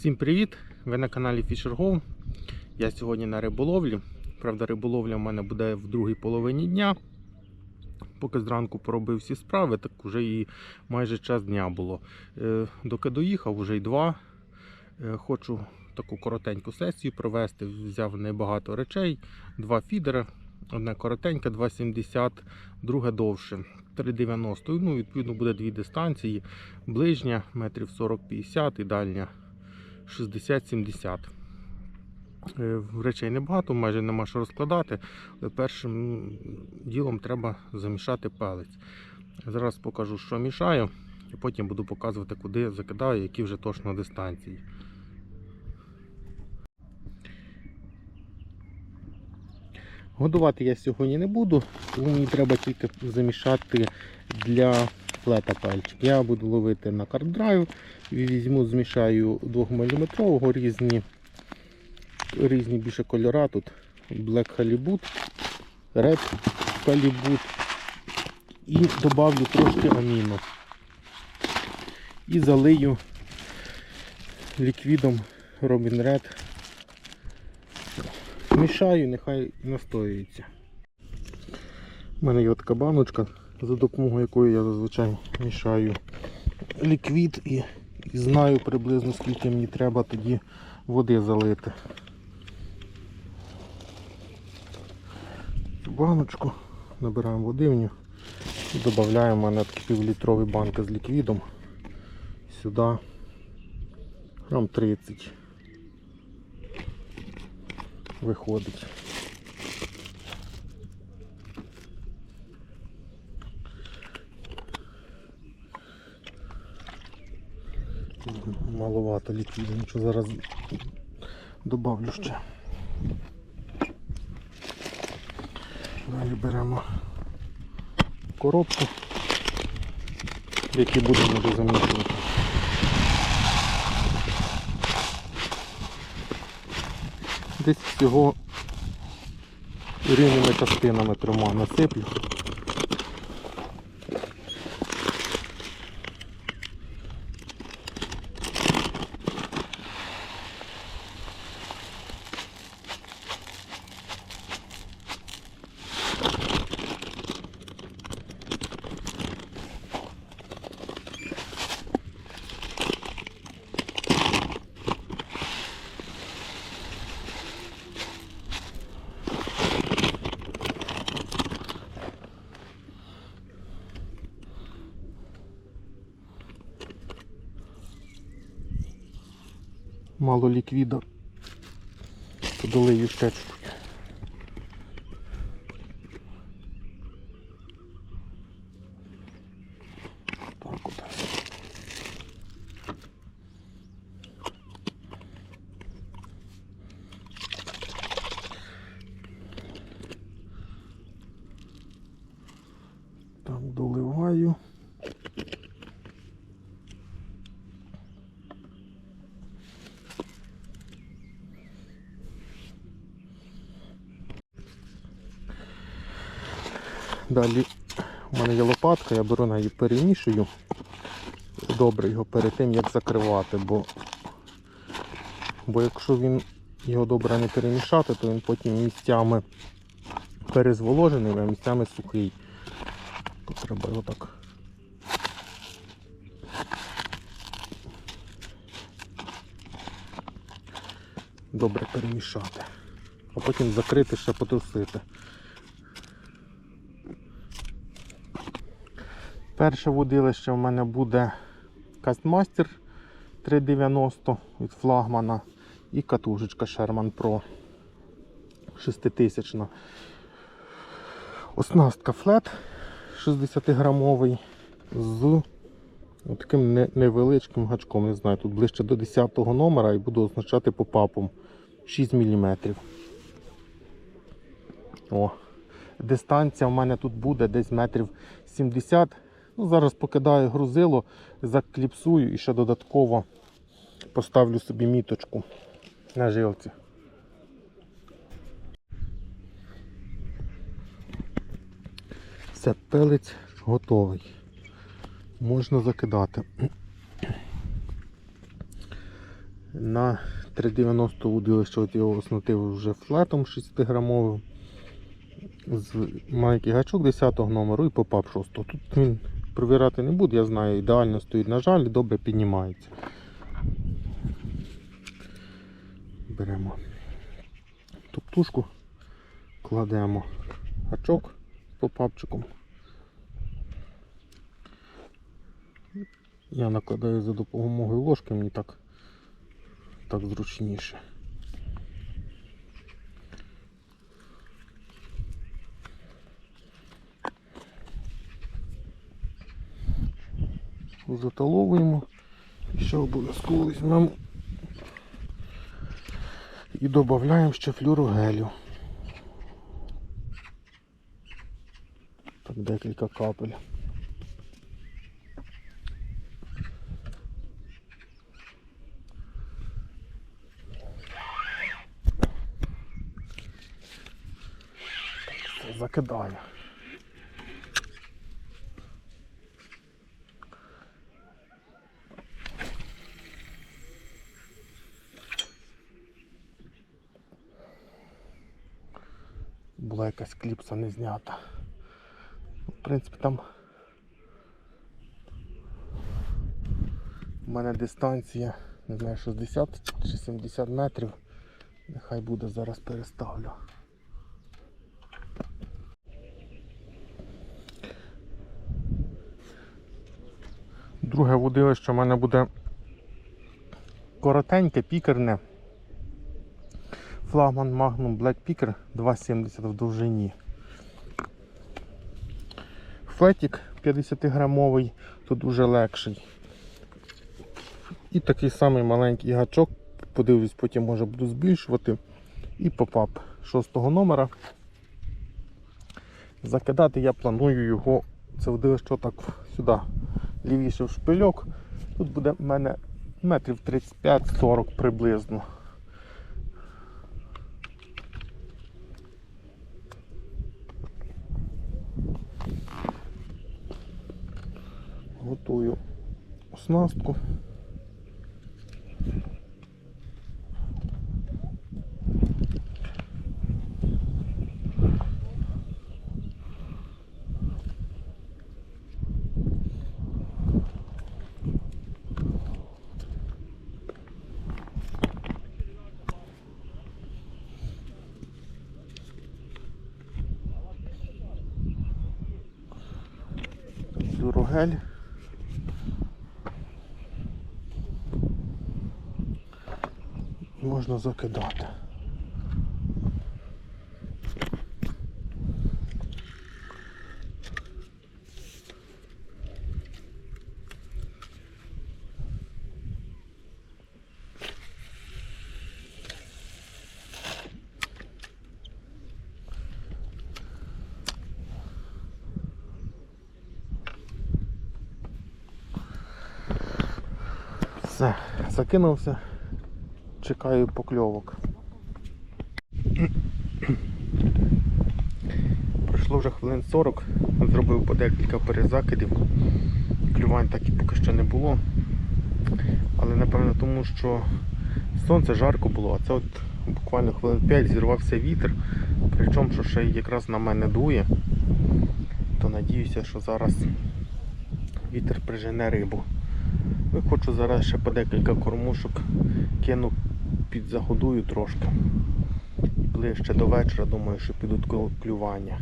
Всім привіт! Ви на каналі FisherGo. Я сьогодні на риболовлі. Правда, риболовля в мене буде в другій половині дня. Поки зранку поробив всі справи, так вже і майже час дня було. Е, Доки доїхав, вже й два. Е, Хочу таку коротеньку сесію провести. Взяв небагато речей, два фідера. Одне коротеньке, 2,70, друге довше. 3,90. Ну, відповідно, буде дві дистанції. Ближня метрів 40-50 і дальня 60-70. Е, Речей небагато, майже нема що розкладати. Але першим ділом треба замішати пелець. Зараз покажу, що мішаю, і потім буду показувати, куди закидаю, які вже точно дистанції. Годувати я сьогодні не буду, тому мені треба тільки замішати для флета пальчик. Я буду ловити на картдрайв, візьму, змішаю 2-мм різні, різні більше кольора. Тут Black Halibut, Red Halibut і додавлю трошки аміну. І залию ліквідом Robin Red. Мішаю, нехай настоюється. У мене є така баночка, за допомогою якої я зазвичай мішаю ліквід і, і знаю приблизно скільки мені треба тоді води залити. Баночку набираємо води в нього і додаємо мене такі півлітрові банки з ліквідом. Сюди грам 30 виходить. Маловато ліквіду, нічого зараз добавлю ще. Далі беремо коробку, в якій будемо вже замішувати. Десь всього рівними частинами трьома насиплю. Мало ліквіда. то Долию ще чуть. Так от. Так, доливаю. Далі у мене є лопатка, я беру на її перемішую. Добре його перед тим як закривати, бо, бо якщо він його добре не перемішати, то він потім місцями перезволожений, а місцями сухий. То треба його так. Добре перемішати. А потім закрити ще потрусити. Перше водилище в мене буде Кастмастер 390 від флагмана і катушечка Sherman Pro 6000. Оснастка флет 60 грамовий з таким невеличким гачком. Не знаю, тут ближче до 10 номера і буду означати попапом 6 мм. О, дистанція в мене тут буде десь метрів 70 Ну, Зараз покидаю грузило, закліпсую і ще додатково поставлю собі міточку на жилці. Все, пелець готовий. Можна закидати. На 3,90 удилище от його оснатив вже флетом 6 грамовим. З маленький гачок 10 номеру і попав 6. Тут він провірати не буде, я знаю, ідеально стоїть на жаль, добре піднімається. Беремо топтушку, кладемо гачок з попапчиком. Я накладаю за допомогою ложки, мені так, так зручніше. Заталовуємо. І ще обов'язково візьмемо і додаємо ще флюорогелю. Так, декілька капель. Закидаю. Була якась кліпса не знята. Ну, В принципі, там у мене дистанція, не знаю, 60 чи 70 метрів. Нехай буде, зараз переставлю. Друге водилище в мене буде коротеньке, пікерне. Флагман Magnum Black Picker 2,70 в довжині. Флетік 50 грамовий, тут дуже легший. І такий самий маленький гачок, подивлюсь, потім може буду збільшувати. І попап 6 номера. Закидати я планую його, це водилище так сюди, лівіше в шпильок. Тут буде в мене метрів 35-40 приблизно. Готую оснастку. Флюорогель. І можна закидати. Все, закинувся, чекаю покльовок. Пройшло вже хвилин 40, зробив по декілька перезакидів. Клювань так і поки що не було. Але напевно тому, що сонце жарко було, а це от буквально хвилин 5 зірвався вітер. Причому що ще якраз на мене дує, то надіюся, що зараз вітер прижене рибу. Ну, хочу зараз ще по декілька кормушок кину підзагодую трошки. І ближче до вечора, думаю, що підуть клювання.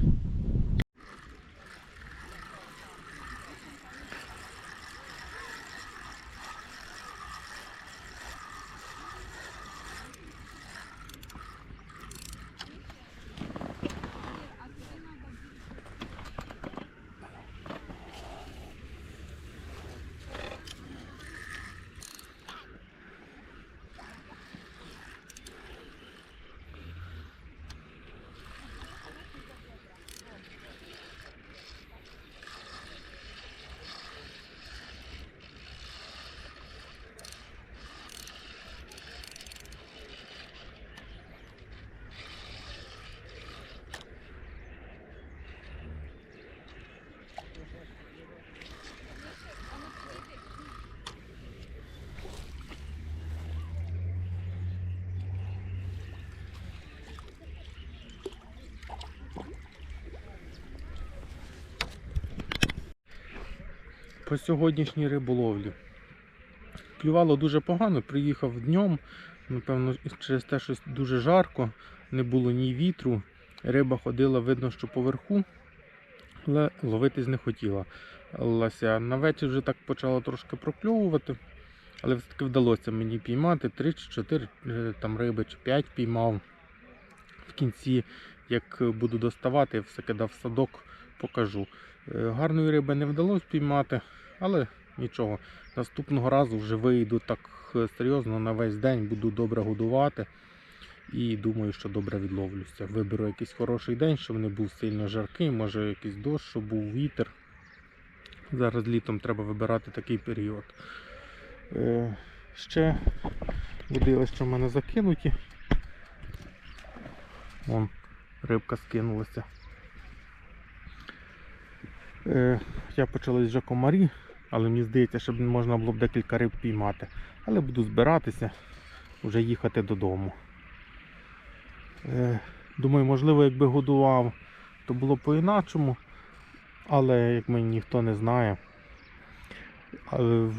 По сьогоднішній риболовлі. Клювало дуже погано, приїхав днем, напевно, через те, що дуже жарко, не було ні вітру. Риба ходила, видно, що поверху, але ловитись не хотіла. На вечір вже так почала трошки прокльовувати, але все-таки вдалося мені піймати 3 чи 4 е, там риби чи 5 піймав. В кінці, як буду доставати, я все кидав садок, покажу. Е, Гарної риби не вдалося піймати, але нічого. Наступного разу вже вийду так е, серйозно на весь день, буду добре годувати. І думаю, що добре відловлюся. Виберу якийсь хороший день, щоб не був сильно жаркий, може якийсь дощ, щоб був вітер. Зараз літом треба вибирати такий період. Е, ще водилища в мене закинуті. Вон рибка скинулася. Е, я почались вже комарі, але мені здається, щоб можна було б декілька риб піймати. Але буду збиратися, вже їхати додому. Е, думаю, можливо, якби годував, то було по-іначому. Але як мені ніхто не знає. Е,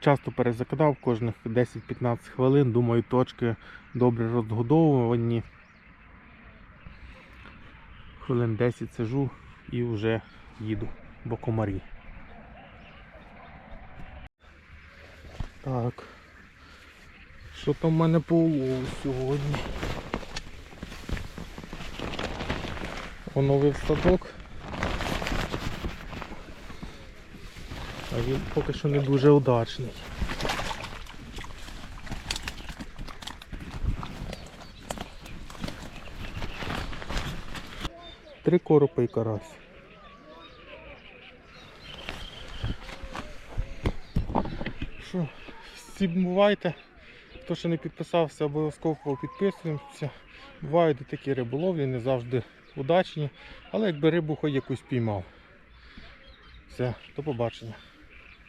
Часто перезакидав кожних 10-15 хвилин. Думаю, точки добре розгодовувані. Хвилин 10 сижу і вже їду, бо комарі. Так. Що там в мене по улову сьогодні? Оновив садок. А він поки що не дуже удачний. Три коропи і карась. Що, всі бувайте. Хто ще не підписався, обов'язково підписуємося. Бувають і такі риболовлі, не завжди удачні, але якби рибу хоч якусь піймав. Все, до побачення.